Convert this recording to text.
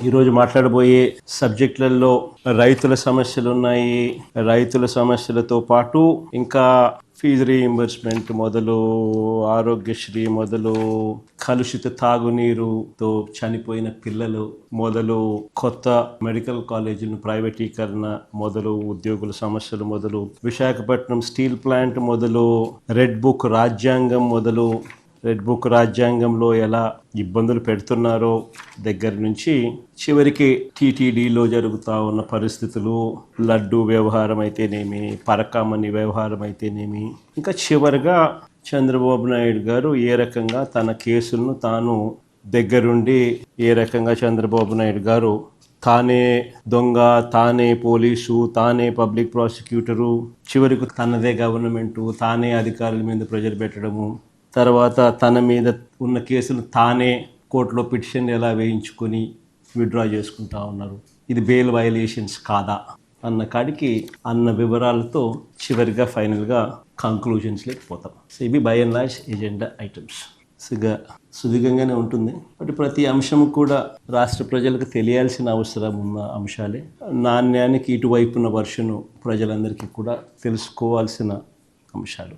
ఈరోజు మాట్లాడబోయే సబ్జెక్టులలో రైతుల సమస్యలు ఉన్నాయి రైతుల సమస్యలతో పాటు ఇంకా ఫీజు రీయింబర్స్మెంట్ మొదలు ఆరోగ్యశ్రీ మొదలు కలుషిత తాగునీరుతో చనిపోయిన పిల్లలు మొదలు కొత్త మెడికల్ కాలేజీలను ప్రైవేటీకరణ మొదలు ఉద్యోగుల సమస్యలు మొదలు విశాఖపట్నం స్టీల్ ప్లాంట్ మొదలు రెడ్ బుక్ రాజ్యాంగం మొదలు రెడ్ బుక్ రాజ్యాంగంలో ఎలా ఇబ్బందులు పెడుతున్నారో దగ్గర నుంచి చివరికి టీటీడీలో జరుగుతూ ఉన్న పరిస్థితులు లడ్డు వ్యవహారం అయితేనేమి పరకామణి వ్యవహారం అయితేనేమి ఇంకా చివరిగా చంద్రబాబు నాయుడు గారు ఏ రకంగా తన కేసులను తాను దగ్గరుండి ఏ రకంగా చంద్రబాబు నాయుడు గారు తానే దొంగ తానే పోలీసు తానే పబ్లిక్ ప్రాసిక్యూటరు చివరికి తనదే గవర్నమెంటు తానే అధికారుల మీద ప్రెజర్ పెట్టడము తర్వాత తన మీద ఉన్న కేసులు తానే కోర్టులో పిటిషన్ ఎలా వేయించుకొని విత్డ్రా చేసుకుంటా ఉన్నారు. ఇది బెయిల్ వయలేషన్స్ కాదా అన్న కాడికి అన్న వివరాలతో చివరిగా ఫైనల్గా కంక్లూజన్స్లోకి పోతాం. సో ఇవి by and large agenda items సుగా సుదీర్ఘంగానే ఉంటుంది. బట్ ప్రతి అంశం కూడా రాష్ట్ర ప్రజలకు తెలియాల్సిన అవసరం ఉన్న అంశాలే. నాణ్యానికి ఇటువైపున వర్షను ప్రజలందరికీ కూడా తెలుసుకోవాల్సిన అంశాలు.